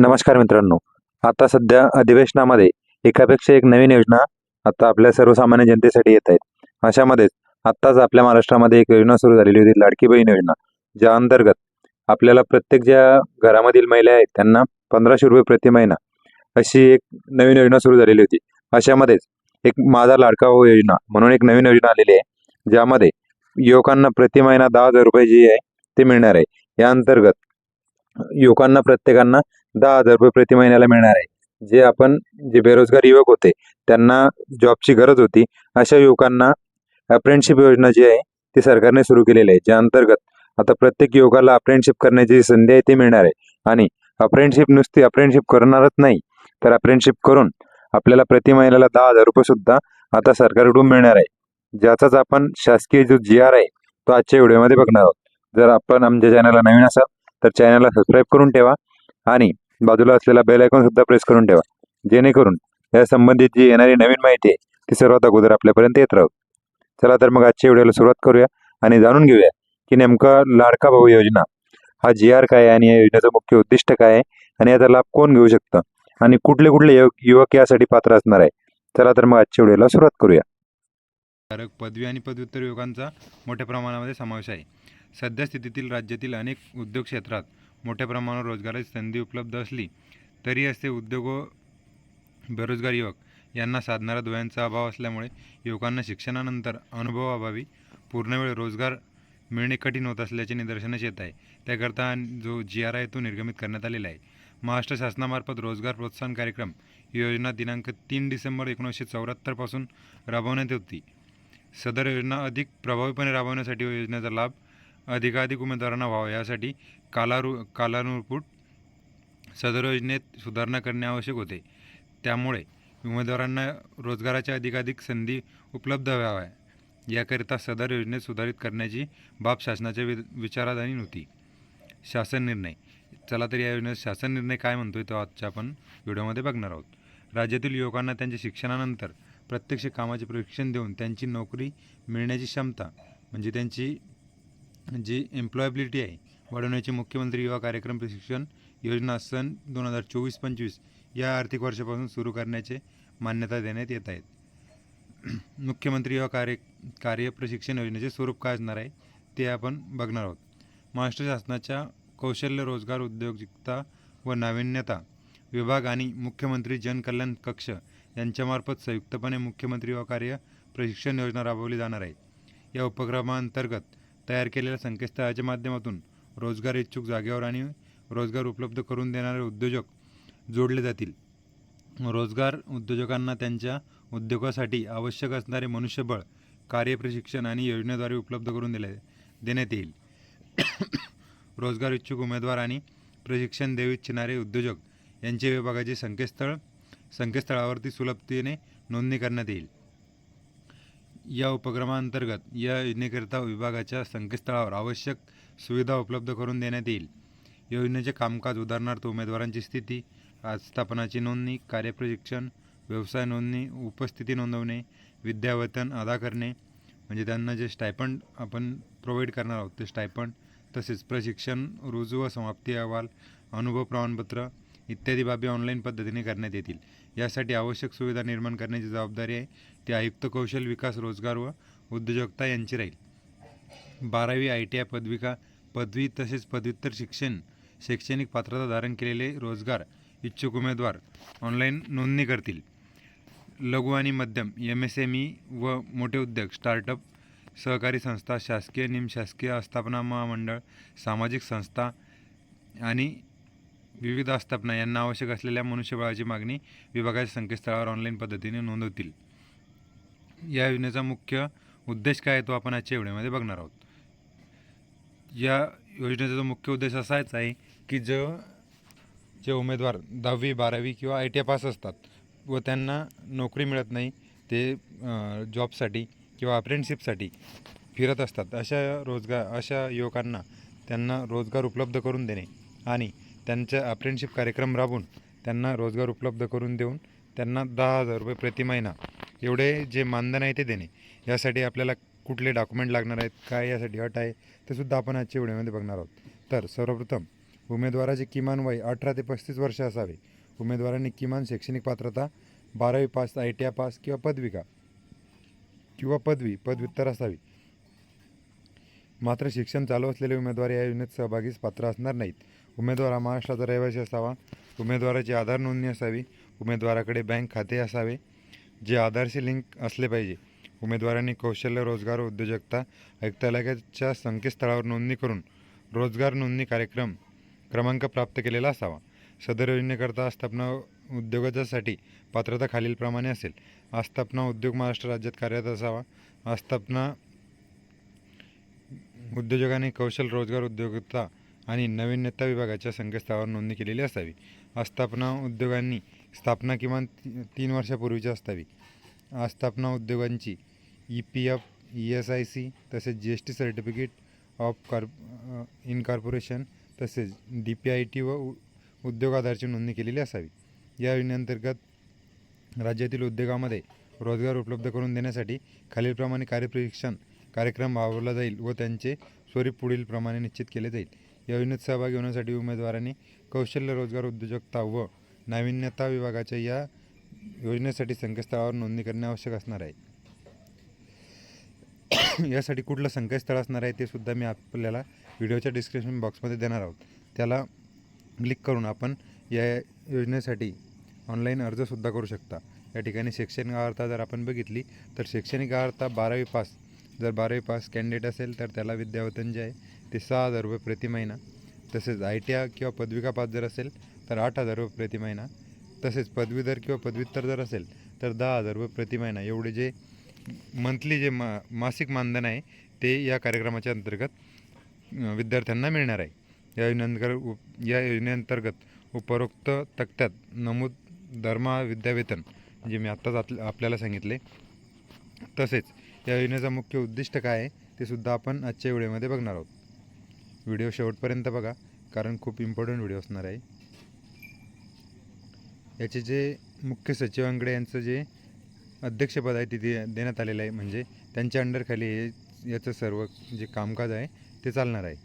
नमस्कार मित्रांनो. आता सध्या अधिवेशनामध्ये एकापेक्षा एक नवीन योजना आता आपल्या सर्वसामान्य जनतेसाठी येत आहेत. अशामध्येच आत्ताच आपल्या महाराष्ट्रामध्ये एक योजना सुरू झालेली होती लाडकी बहीण योजना ज्या अंतर्गत आपल्याला प्रत्येक ज्या घरामधील महिला आहेत त्यांना पंधराशे रुपये प्रति महिना अशी एक नवीन योजना सुरू झालेली होती. अशामध्येच एक माझा लाडका भाऊ योजना म्हणून एक नवीन योजना आलेली आहे ज्यामध्ये युवकांना प्रति महिना दहा हजार रुपये जी आहे ते मिळणार आहे. या अंतर्गत युवकांना प्रत्येकांना दहा हजार रुपये प्रति महिन्याला मिळणार आहे. जे आपण जे बेरोजगार युवक होते त्यांना जॉबची गरज होती. अशा युवकांना अप्रेंटशिप योजना जी आहे ती सरकारने सुरू केलेली आहे. ज्या अंतर्गत आता प्रत्येक युवकाला अप्रेंटशिप करण्याची जी संधी आहे ती मिळणार आहे. आणि अप्रेंटशिप नुसती अप्रेंटशिप करणारच नाही तर अप्रेंटशिप करून आपल्याला प्रति महिन्याला दहा हजार रुपये सुद्धा आता सरकारकडून मिळणार आहे. ज्याचाच आपण शासकीय जो जी आर आहे तो आजच्या व्हिडिओमध्ये बघणार आहोत. जर आपण आमच्या चॅनलला नवीन असाल तर चॅनलला सबस्क्राईब करून ठेवा. आणि बाजूला असलेला बेल आयकॉन सुद्धा प्रेस करून ठेवा. जेणेकरून या संबंधित जी येणारी नवीन माहिती आहे ती सर्वात अगोदर आपल्यापर्यंत येत राहू. चला तर मग आजच्या व्हिडिओला सुरुवात करूया आणि जाणून घेऊया की नेमकं लाडका भाऊ योजना हा जी आर काय आहे आणि या योजनेचं मुख्य उद्दिष्ट काय आहे आणि याचा लाभ कोण घेऊ शकतं? आणि कुठले कुठले युवक युवक यासाठी पात्र असणार आहे? चला तर मग आजच्या व्हिडिओला सुरुवात करूया. कारक पदवी आणि पदव्युत्तर युवकांचा मोठ्या प्रमाणामध्ये समावेश आहे. सध्या स्थितीतील राज्यातील अनेक उद्योग क्षेत्रात मोठ्या प्रमाणावर रोजगाराची संधी उपलब्ध असली तरी असे उद्योग व बेरोजगार युवक. यांना साधणारा डोळ्यांचा अभाव असल्यामुळे युवकांना शिक्षणानंतर अनुभवाभावी पूर्णवेळ रोजगार मिळणे कठीण होत असल्याचे निदर्शनास येत आहे. त्याकरता जो जी आर आय तो निर्गमित करण्यात आलेला आहे. महाराष्ट्र शासनामार्फत रोजगार प्रोत्साहन कार्यक्रम ही योजना दिनांक तीन डिसेंबर एकोणीसशे चौऱ्याहत्तरपासून राबवण्यात होती. सदर योजना अधिक प्रभावीपणे राबवण्यासाठी योजनेचा लाभ अधिकाधिक उमेदवारांना व्हावा यासाठी कालारू कालानुरूप सदर योजनेत सुधारणा करणे आवश्यक होते. त्यामुळे उमेदवारांना रोजगाराच्या अधिकाधिक संधी उपलब्ध व्हाव्या. याकरिता सदर योजनेत सुधारित करण्याची बाब शासनाच्या वि विचाराधीन होती शासन निर्णय. चला तर या योजनेत शासन निर्णय काय म्हणतोय तो आजच्या आपण व्हिडिओमध्ये बघणार आहोत. राज्यातील युवकांना त्यांच्या शिक्षणानंतर प्रत्यक्ष कामाचे प्रशिक्षण देऊन त्यांची नोकरी मिळण्याची क्षमता म्हणजे त्यांची जी एम्प्लॉयबिलिटी आहे वाढवण्याची मुख्यमंत्री युवा कार्यक्रम प्रशिक्षण योजना सन दोन हजार चोवीस पंचवीस या आर्थिक वर्षापासून सुरू करण्याचे मान्यता देण्यात येत आहेत. मुख्यमंत्री युवा कार्य कार्य प्रशिक्षण योजनेचे स्वरूप काय असणार आहे ते आपण बघणार आहोत. महाराष्ट्र शासनाच्या कौशल्य रोजगार उद्योजकता व नाविन्यता विभाग आणि मुख्यमंत्री जनकल्याण कक्ष यांच्यामार्फत संयुक्तपणे मुख्यमंत्री युवा कार्य प्रशिक्षण योजना राबवली जाणार आहे. या उपक्रमाअंतर्गत तयार केलेल्या संकेतस्थळाच्या माध्यमातून रोजगार इच्छुक जागेवर आणि रोजगार उपलब्ध करून देणारे उद्योजक जोडले जातील. रोजगार उद्योजकांना त्यांच्या उद्योगासाठी आवश्यक असणारे मनुष्यबळ कार्यप्रशिक्षण आणि योजनेद्वारे उपलब्ध करून दिले देण्यात येईल. रोजगार इच्छुक उमेदवार आणि प्रशिक्षण देऊ इच्छिणारे उद्योजक यांचे विभागाचे संकेतस्थळ संकेतस्थळावरती सुलभतेने नोंदणी करण्यात येईल. या उपक्रमाअंतर्गत या योजनेकरिता विभागाच्या संकेतस्थळावर आवश्यक सुविधा उपलब्ध करून देण्यात येईल. योजनेचे कामकाज उदाहरणार्थ उमेदवारांची स्थिती आस्थापनाची नोंदणी कार्यप्रशिक्षण व्यवसाय नोंदणी उपस्थिती नोंदवणे विद्यावेतन अदा करणे म्हणजे त्यांना जे स्टायपंड आपण प्रोव्हाइड करणार आहोत ते स्टायपंड तसेच प्रशिक्षण रुजू व समाप्ती अहवाल अनुभव प्रमाणपत्र इत्यादी बाबी ऑनलाईन पद्धतीने करण्यात येतील. यासाठी आवश्यक सुविधा निर्माण करण्याची जबाबदारी आहे. ती आयुक्त कौशल विकास रोजगार व उद्योजकता यांची राहील. बारावी आय टी आय पदविका पदवी तसेच पदव्युत्तर शिक्षण शैक्षणिक पात्रता धारण केलेले रोजगार इच्छुक उमेदवार ऑनलाईन नोंदणी करतील. लघु आणि मध्यम एम एस एम ई व मोठे उद्योग स्टार्टअप सहकारी संस्था शासकीय निमशासकीय आस्थापना महामंडळ सामाजिक संस्था आणि विविध आस्थापना यांना आवश्यक असलेल्या मनुष्यबळाची मागणी विभागाच्या संकेतस्थळावर ऑनलाईन पद्धतीने नोंदवतील. या योजनेचा मुख्य उद्देश काय आहे तो आपण आजच्या व्हिडिओमध्ये बघणार आहोत. या योजनेचा जो मुख्य उद्देश असाच आहे की जो जे उमेदवार दहावी बारावी किंवा आय टी आय पास असतात व त्यांना नोकरी मिळत नाही ते जॉबसाठी किंवा अप्रेंटिसशिपसाठी फिरत असतात. अशा रोजगार अशा युवकांना त्यांना रोजगार उपलब्ध करून देणे आणि त्यांच्या अप्रेंटशिप कार्यक्रम राबवून त्यांना रोजगार उपलब्ध करून देऊन त्यांना दहा हजार रुपये प्रति महिना एवढे जे मानधन आहे ते देणे. यासाठी आपल्याला कुठले डॉक्युमेंट लागणार आहेत काय यासाठी अट आहे ते सुद्धा आपण आजच्या व्हिडिओमध्ये बघणार आहोत. तर सर्वप्रथम उमेदवाराचे किमान वय अठरा ते पस्तीस वर्ष असावे. उमेदवारांनी किमान शैक्षणिक पात्रता बारावी pass I T I pass किंवा पदविका किंवा पदवी पदव्युत्तर असावी. मात्र शिक्षण चालू असलेले उमेदवार या योजनेत सहभागीस पात्र असणार नाहीत. उमेदवार हा महाराष्ट्राचा रहिवासी असावा. उमेदवाराची आधार नोंदणी असावी. उमेदवाराकडे बँक खाते असावे जे आधारशी लिंक असले पाहिजे. उमेदवारांनी कौशल्य रोजगार उद्योजकता आयुक्तालयाच्या संकेतस्थळावर नोंदणी करून रोजगार नोंदणी कार्यक्रम क्रमांक प्राप्त केलेला असावा. सदर योजनेकरता आस्थापना उद्योगाच्यासाठी पात्रता खालीलप्रमाणे असेल. आस्थापना उद्योग महाराष्ट्र राज्यात कार्यरत असावा. आस्थापना उद्योजकांनी कौशल रोजगार उद्योजकता आणि नवीनता विभागाच्या संकेतस्थळावर नोंदणी केलेली असावी. आस्थापना उद्योगांनी स्थापना किमान ती- तीन वर्षापूर्वीची असावी. आस्थापना उद्योगांची E P F E S I C तसेच G S T certificate of car incorporation तसेच डी पी आय टी व उ- उद्योग आधारची नोंदणी केलेली असावी. या योजनेअंतर्गत राज्यातील उद्योगामध्ये रोजगार उपलब्ध करून देण्यासाठी खालीलप्रमाणे कार्यप्रशिक्षण कार्यक्रम राबवला जाईल व त्यांचे स्वरूप पुढील प्रमाणे निश्चित केले जाईल. योजनेत सहभागी होण्यासाठी उमेदवारांनी कौशल्य रोजगार उद्योजकता व नाविन्यता विभागाच्या या योजनेसाठी संकेतस्थळावर नोंदणी करणे आवश्यक असणार आहे. यासाठी कुठलं संकेतस्थळ असणार आहे ते सुद्धा मी आपल्याला व्हिडिओच्या डिस्क्रिप्शन बॉक्समध्ये देणार आहोत. त्याला क्लिक करून आपण या योजनेसाठी ऑनलाईन अर्जसुद्धा करू शकता. या ठिकाणी शैक्षणिक अर्हता जर आपण बघितली तर शैक्षणिक अर्हता बारावी पास. जर बारावी पास कॅन्डिडेट असेल तर त्याला विद्यावेतन जे आहे ते सहा हजार रुपये प्रति महिना तसेच आय टी आय किंवा पदविका पास जर असेल तर आठ हजार रुपये प्रति महिना तसेच पदवीधर किंवा पदव्युत्तर जर असेल तर दहा हजार रुपये प्रति महिना एवढे जे मंथली जे मा मासिक मानधन आहे ते या कार्यक्रमाच्या अंतर्गत विद्यार्थ्यांना मिळणार आहे. या योजनेअंतर्गत उप या योजनेअंतर्गत उपरोक्त तक्त्यात नमूद धर्मा विद्यावेतन जे मी आत्ताच आत आपल्याला सांगितले तसेच या योजनेचा मुख्य उद्दिष्ट काय आहे ते सुद्धा आपण आजच्या वेळेमध्ये बघणार आहोत. व्हिडिओ शेवटपर्यंत बघा कारण खूप इम्पॉर्टंट व्हिडिओ असणार आहे. याचे जे मुख्य सचिवांकडे यांचं जे अध्यक्षपद आहे तिथे देण्यात आलेलं आहे. म्हणजे त्यांच्या अंडरखाली हे याचं सर्व जे कामकाज आहे ते चालणार आहे.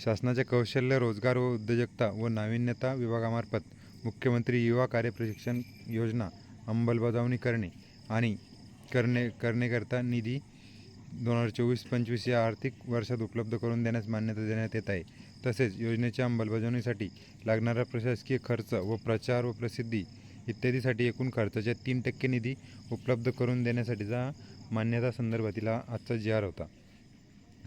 शासनाच्या कौशल्य रोजगार व उद्योजकता व नाविन्यता विभागामार्फत मुख्यमंत्री युवा कार्य प्रशिक्षण योजना अंमलबजावणी करणे आणि करणे करण्याकरता निधी दोन हजार चोवीस पंचवीस या आर्थिक वर्षात उपलब्ध करून देण्यास मान्यता देण्यात येत आहे. तसेच योजनेच्या अंमलबजावणीसाठी लागणारा प्रशासकीय खर्च व प्रचार व प्रसिद्धी इत्यादीसाठी एकूण खर्चाच्या तीन टक्के निधी उपलब्ध करून देण्यासाठीचा मान्यता संदर्भातील आजचा जी आर होता.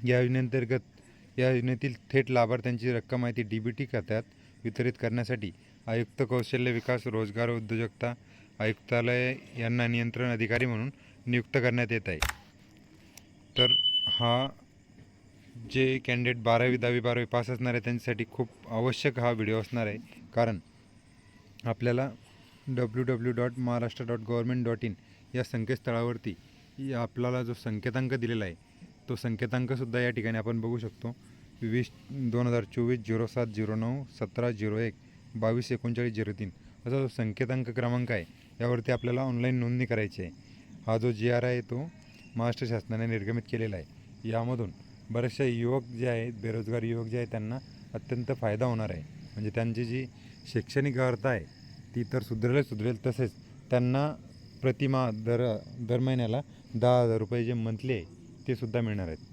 या योजनेअंतर्गत या योजनेतील थेट लाभार्थ्यांची रक्कम आहे ती डी बी टी खात्यात वितरित करण्यासाठी आयुक्त कौशल्य विकास रोजगार उद्योजकता आयुक्तालय यांना नियंत्रण अधिकारी म्हणून नियुक्त करण्यात येत आहे. तर हा जे कॅन्डिडेट बारावी दहावी बारावी पास असणार आहे त्यांच्यासाठी खूप आवश्यक हा व्हिडिओ असणार आहे. कारण आपल्याला W W dot Maharashtra dot government dot in या संकेतस्थळावरती आपल्याला जो संकेतांक दिलेला आहे तो संकेतांकसुद्धा या ठिकाणी आपण बघू शकतो. वीस दोन हजार चोवीस झिरो सात झिरो नऊ सतरा झिरो एक बावीस एकोणचाळीस झिरो तीन असा जो संकेतांक क्रमांक आहे यावरती आपल्याला ऑनलाईन नोंदणी करायची आहे. हा जो जी आर आहे तो महाराष्ट्र शासनाने निर्गमित केलेला आहे. यामधून बरेचसे युवक जे आहेत बेरोजगार युवक जे आहेत त्यांना अत्यंत फायदा होणार आहे. म्हणजे त्यांची जी शैक्षणिक अर्थ आहे ती तर सुधरेल सुधरेल. तसेच त्यांना प्रतिमा दर दर महिन्याला दहा हजार रुपये जे मंथली आहे ते सुद्धा मिळणार आहेत.